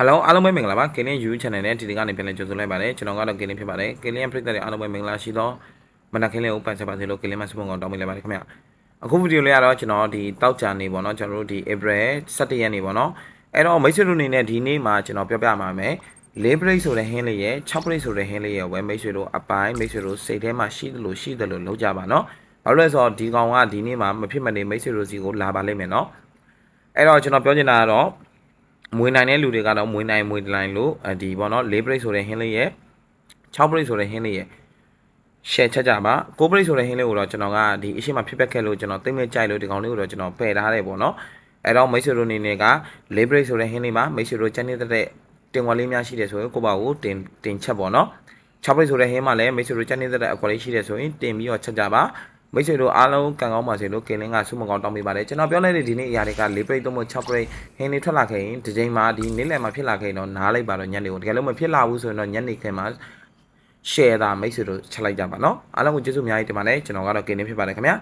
ဟယ်လိုအားလုံးပဲမင်္ဂလာပါကင်းလင်း YouTube channel နဲ့ဒီဒီကနေပြန်လည်ကြိုဆိုလိုက်ပါတယ်ကျွန်တော်ကတော့ကင်းလင်းဖြစ်ပါတယ်ကင်းလင်းပရိသတ်တွေအားလုံးပဲမင်္ဂလာရှိသောမနက်ခင်းလေးကိုပန်ဆက်ပါစေလို့ကင်းလင်းမစပုံကောင်တောင်းပေးလိုက်ပါတယ်ခင်ဗျအခုဗီဒီယိုလေးကတော့ကျွန်တော်ဒီတောက်ကြနေပေါ့နော်ကျွန်တော်တို့ဒီ April 17ရက်နေ့ပေါ့နော်အဲ့တော့မိတ်ဆွေတို့အနေနဲ့ဒီနေ့မှာကျွန်တော်ပြောပြမှာမယ်လေးပရိတ်ဆိုတဲ့ဟင်းလေးရဲ့6ပရိတ်ဆိုတဲ့ဟင်းလေးရဲ့ဝယ်မိတ်ဆွေတို့အပိုင်းမိတ်ဆွေတို့စိတ်ထဲမှာရှိတယ်လို့ရှိတယ်လို့လုပ်ကြပါနော်ဘာလို့လဲဆိုတော့ဒီကောင်ကဒီနေ့မှာမဖြစ်မနေမိတ်ဆွေတို့စီကိုလာပါလိမ့်မယ်နော်အဲ့တော့ကျွန်တော်ပြောချင်တာကတော့ မွေးနိုင်တဲ့လူတွေကတော့မွေးနိုင်မွေးနိုင်လို့အဲဒီပေါ့နော်၄ break ဆိုတဲ့ဟင်းလေးရဲ့6 break ဆိုတဲ့ဟင်းလေးရဲ့ share ချက်ကြပါ9 break ဆိုတဲ့ဟင်းလေးကိုတော့ကျွန်တော်ကဒီအရှိမဖြစ်ပက်ခဲ့လို့ကျွန်တော်သိမ့်မဲ့ကြိုက်လို့ဒီကောင်လေးကိုတော့ကျွန်တော်ပယ်ထားတယ်ပေါ့နော်အဲတော့မိတ်ဆွေတို့အနေနဲ့က၄ break ဆိုတဲ့ဟင်းလေးမှာမိတ်ဆွေတို့ချက်နေတဲ့တင်ဝါလေးများရှိတယ်ဆိုရင်ကိုပါကိုတင်တင်ချက်ပေါ့နော်6 break ဆိုတဲ့ဟင်းမှာလည်းမိတ်ဆွေတို့ချက်နေတဲ့အကွာလေးရှိတယ်ဆိုရင်တင်ပြီးတော့ချက်ကြပါ မိတ်ဆွေတို့အားလုံးကံကောင်းပါစေလို့ကင်လင်းကဆုမကောင်းတောင်းပေးပါတယ်ကျွန်တော်ပြောလိုက်တဲ့ဒီနေ့အရာတွေက၄ပိတ်သုံးဖို့6ပိတ်ဟင်းတွေထွက်လာခဲ့ရင်ဒီချိန်မှာဒီနေ့လယ်မှာဖြစ်လာခဲ့ရင်တော့နားလိုက်ပါတော့ညနေကိုတကယ်လို့မဖြစ်လာဘူးဆိုရင်တော့ညနေခင်းမှာ share တာမိတ်ဆွေတို့ချက်လိုက်ကြပါနော်အားလုံးကိုကျေးဇူးအများကြီးတင်ပါတယ်ကျွန်တော်ကတော့ကင်လင်းဖြစ်ပါတယ်ခင်ဗျာ